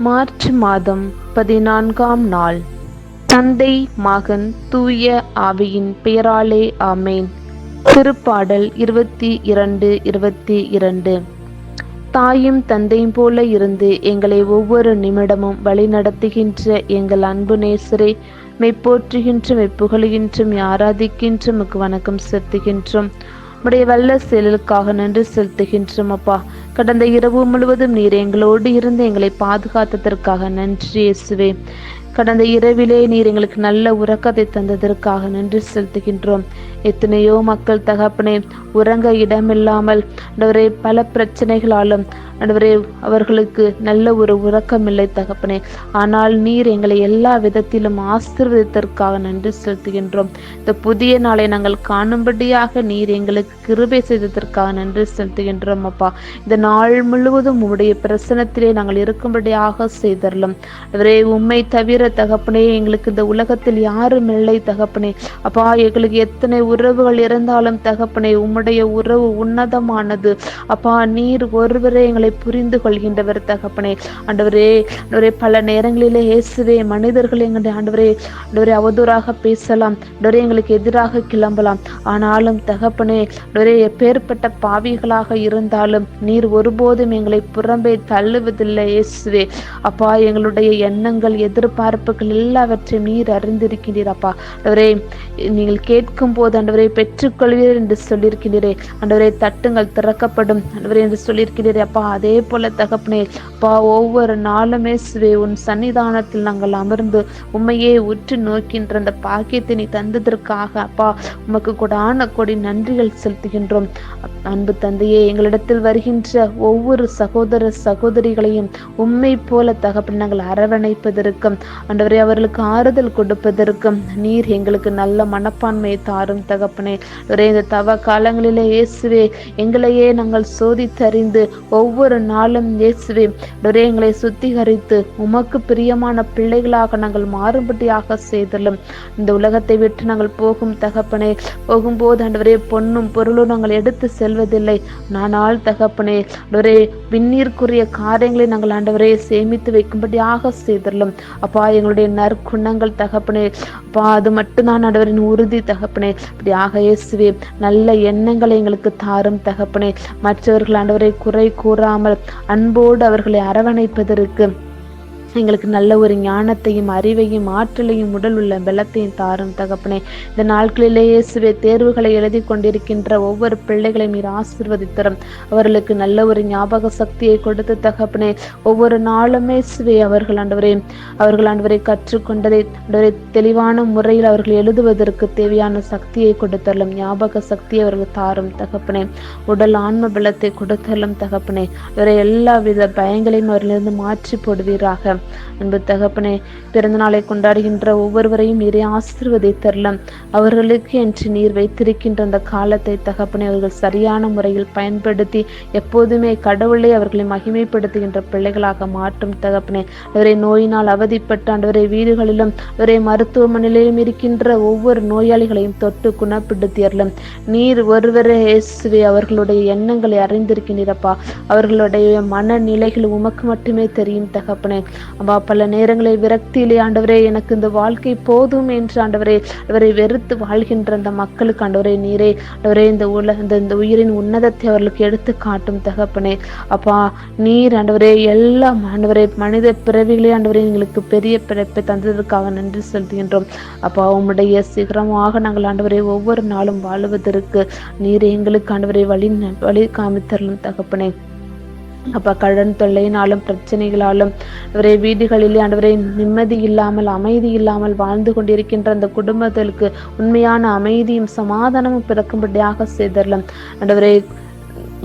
March மாதம் பதினான்காம் நாள். தந்தை மகன் தூய ஆவியின் பெயராலே ஆமேன். திருப்பாடல் இருபத்தி இரண்டு இருபத்தி இரண்டு. தாயும் தந்தையும் போல இருந்து எங்களை ஒவ்வொரு நிமிடமும் வழிநடத்துகின்ற எங்கள் அன்பு நேசரே மெய்ப்போற்றுகின்ற மெய்ப்புகழுகின்றும் ஆராதிக்கின்றும் வணக்கம் செலுத்துகின்றோம். உடைய வல்ல செயலுக்காக நன்றி செலுத்துகின்றோம் அப்பா. கடந்த இரவு முழுவதும் நீர் எங்களோடு இருந்து எங்களை பாதுகாத்ததற்காக நன்றி இயேசுவே. கடந்த இரவிலே நீர் எங்களுக்கு நல்ல உறக்கத்தை தந்ததற்காக நன்றி செலுத்துகின்றோம். எத்தனையோ மக்கள் தகப்பனே உறங்க இடமில்லாமல் ஆண்டவரே பல பிரச்சனைகளாலும் ஆண்டவரே அவர்களுக்கு நல்ல ஒரு உறக்கம் இல்லை தகப்பனே. ஆனால் நீர் எங்களை எல்லா விதத்திலும் ஆசீர்வதித்தற்காக நன்றி செலுத்துகின்றோம். இந்த புதிய நாளை நாங்கள் காணும்படியாக நீர் எங்களுக்கு கிருபை செய்ததற்காக நன்றி செலுத்துகின்றோம் அப்பா. இந்த நாள் முழுவதும் உம்முடைய பிரசனத்திலே நாங்கள் இருக்கும்படியாக செய்தரலும் அவரே உண்மை தவிர தகப்பனே எங்களுக்கு இந்த உலகத்தில் யாரும் இல்லை தகப்பனே. அப்பா எங்களுக்கு எத்தனை உறவுகள் இருந்தாலும் தகப்பனே உம்முடைய உறவு உன்னதமானது. அப்பா நீர் ஒருவரே எங்களை புரிந்து கொள்கின்றவர் தகப்பனே. ஆண்டவரே ஆண்டவரே பல நேரங்களிலே இயேசுவே மனிதர்கள் எங்களுடைய ஆண்டவரே ஆண்டவரே அவதூறாக பேசலாம். ஆண்டவரே எங்களுக்கு எதிராக கிளம்பலாம். ஆனாலும் தகப்பனே ஆண்டவரே எப்பேற்பட்ட பாவிகளாக இருந்தாலும் நீர் ஒருபோதும் எங்களை புறம்பே தள்ளுவதில்லை இயேசுவே. அப்பா எங்களுடைய எண்ணங்கள் எதிர்பார்ப்புகள் எல்லாவற்றையும் நீர் அறிந்திருக்கின்றீர் அப்பா. ஆண்டவரே நீங்கள் கேட்கும் போது ஆண்டவரை பெற்றுக்கொள்வீர் என்று சொல்லியிருக்கிறீரே. ஆண்டவரை தட்டுங்கள் திறக்கப்படும். ஆண்டவரே என்று சொல்லியிருக்கிறீரே அப்பா. அதே போல தகப்பனே பா ஒவ்வொரு நாளுமே சிவே உன் சன்னிதானத்தில் நாங்கள் அமர்ந்து உண்மையே உற்று நோக்கின்ற அந்த பாக்கியத்தை நீ தந்ததற்காக அப்பா உமக்கு கொடான கொடி நன்றிகள் செலுத்துகின்றோம். அன்பு தந்தையே எங்களிடத்தில் வருகின்ற ஒவ்வொரு சகோதர சகோதரிகளையும் உண்மை போல தகப்பன் நாங்கள் அரவணைப்பதற்கும் அன்றவரை அவர்களுக்கு ஆறுதல் கொடுப்பதற்கும் நீர் எங்களுக்கு நல்ல மனப்பான்மையை தாரும் தகப்பனே. ஒரே இந்த தவ காலங்களிலே இயேசுவே எங்களையே நாங்கள் சோதித்தறிந்து ஒவ்வொரு நாளும் இயேசுவே ஒரே எங்களை சுத்திகரித்து உமக்கு பிரியமான பிள்ளைகளாக நாங்கள் மாறும்படியாக செய்தலும். இந்த உலகத்தை விட்டு நாங்கள் போகும் தகப்பனே போகும்போது ஆண்டவரே பொண்ணும் பொருளும் நாங்கள் எடுத்து செல்வதில்லை. நானால் தகப்பனே ஆண்டவரே விண்ணீர்க்குரிய காரியங்களை நாங்கள் ஆண்டவரே சேமித்து வைக்கும்படியாக செய்தலும். அப்பா எங்களுடைய நற்குணங்கள் தகப்பனே அப்பா அது மட்டும்தான் ஆண்டவரின் உறுதி தகப்பனே. இப்படியாக இயேசுவே நல்ல எண்ணங்களை எங்களுக்கு தாரும் தகப்பனே. மற்றவர்கள் ஆண்டவரை குறை கூறாமல் அன்போடு அவர்களை அரவணைப்பதற்கு எங்களுக்கு நல்ல ஒரு ஞானத்தையும் அறிவையும் ஆற்றலையும் உடல் உள்ள பலத்தையும் தாரும் தகப்பனே. இந்த நாட்களிலே இயேசுவே தேர்வுகளை எழுதி கொண்டிருக்கின்ற ஒவ்வொரு பிள்ளைகளையும் நீர் ஆசிர்வதித்தரும். அவர்களுக்கு நல்ல ஒரு ஞாபக சக்தியை கொடுத்து தகப்பனே. ஒவ்வொரு நாளுமே சுவே அவர்கள் ஆண்டவரே அவர்கள் ஆண்டவரை கற்றுக்கொண்டதை ஆண்டவரை தெளிவான முறையில் அவர்கள் எழுதுவதற்கு தேவையான சக்தியை கொடுத்தரலும் ஞாபக சக்தியை அவர்கள் தாரும் தகப்பனே. உடல் ஆன்ம பலத்தை கொடுத்தரலும் தகப்பனே. அவரை எல்லா வித பயங்களையும் அவர்களிருந்து மாற்றி போடுவீராக. அன்பு தகப்பனே பிறந்த நாளை கொண்டாடுகின்ற ஒவ்வொருவரையும் நீரை ஆசிர்வதித்தரலாம். அவர்களுக்கு என்று நீர் வைத்திருக்கின்ற அந்த காலத்தை தகப்பனே அவர்கள் சரியான முறையில் பயன்படுத்தி எப்போதுமே கடவுளை அவர்களை மகிமைப்படுத்துகின்ற பிள்ளைகளாக மாற்றும் தகப்பனே. அவரை நோயினால் அவதிப்பட்ட ஆண்டவரை வீடுகளிலும் அவரை மருத்துவமனையிலும் இருக்கின்ற ஒவ்வொரு நோயாளிகளையும் தொட்டு குணப்படுத்தியறலும் நீர் ஒருவரே இயேசுவே அவர்களுடைய எண்ணங்களை அறிந்திருக்கின்றப்பா அவர்களுடைய மனநிலைகள் உமக்கு மட்டுமே தெரியும் தகப்பனே. அப்பா பல நேரங்களை விரக்தியிலே ஆண்டவரே எனக்கு இந்த வாழ்க்கை போதும் என்று ஆண்டவரே அவரை வெறுத்து வாழ்கின்ற அந்த மக்களுக்கு ஆண்டவரே நீரே ஆண்டவரே இந்த உல இந்த இந்த உயிரின் உன்னதத்தை அவர்களுக்கு எடுத்து காட்டும் தகப்பனே. அப்பா நீர் ஆண்டவரே எல்லா ஆண்டவரே மனித பிறவிகளே ஆண்டவரே எங்களுக்கு பெரிய பிறப்பை தந்ததற்காக நன்றி செலுத்துகின்றோம். அப்பா உம்முடைய சீக்கிரமாக நாங்கள் ஆண்டவரை ஒவ்வொரு நாளும் வாழுவதற்கு நீர் எங்களுக்கு ஆண்டவரை வழி வழி காமித்தரலும் தகப்பனே. அப்பா கடன் தொல்லையினாலும் பிரச்சனைகளாலும் அவரை வீடுகளிலே ஆண்டவரை நிம்மதி இல்லாமல் அமைதி இல்லாமல் வாழ்ந்து கொண்டிருக்கின்ற அந்த குடும்பத்திற்கு உண்மையான அமைதியும் சமாதானமும் பிறக்கும்படியாக செய்தரலாம். ஆண்டவரை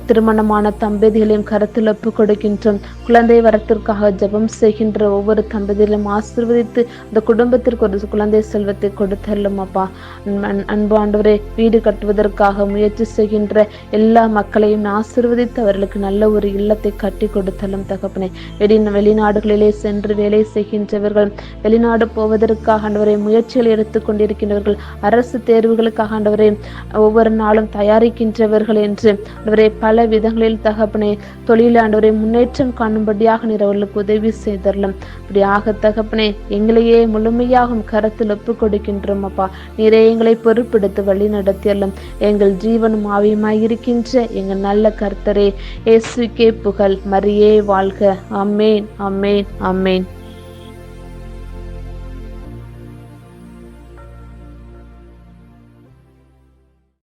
திருமணமான தம்பதிகளையும் கருத்தில் ஒப்பு கொடுக்கின்றோம். குழந்தை வரத்திற்காக ஜெபம் செய்கின்ற ஒவ்வொரு தம்பதியிலும் ஆசிர்வதித்து அந்த குடும்பத்திற்கு ஒரு குழந்தை செல்வத்தை கொடுத்தல்லும் அப்பா. அன்- அன்பு ஆண்டவரே வீடு கட்டுவதற்காக முயற்சி செய்கின்ற எல்லா மக்களையும் ஆசிர்வதித்து அவர்களுக்கு நல்ல ஒரு இல்லத்தை கட்டி கொடுத்தலும் தகப்பனே. வெளி வெளிநாடுகளிலே சென்று வேலை செய்கின்றவர்கள் வெளிநாடு போவதற்காக ஆண்டவரை முயற்சிகள் எடுத்துக்கொண்டிருக்கின்றவர்கள் அரசு தேர்வுகளுக்காக ஆண்டவரை ஒவ்வொரு நாளும் தயாரிக்கின்றவர்கள் என்று ஆண்டவரே பல பல விதங்களில் தகப்பனே தொழிலாண்டவரை முன்னேற்றம் காணும்படியாக நீர் அவர்களுக்கு உதவி செய்தரலாம். இப்படியாக தகப்பனே எங்களையே முழுமையாகும் கரத்தில் ஒப்பு கொடுக்கின்றோம் அப்பா. நீரே எங்களை பொறுப்பெடுத்து வழி நடத்தியல்லும் எங்கள் ஜீவனும் ஆவியுமாய் இருக்கின்ற எங்கள் நல்ல கர்த்தரே இயேசுக்கே புகழ். மரியே வாழ்க. Amen amen amen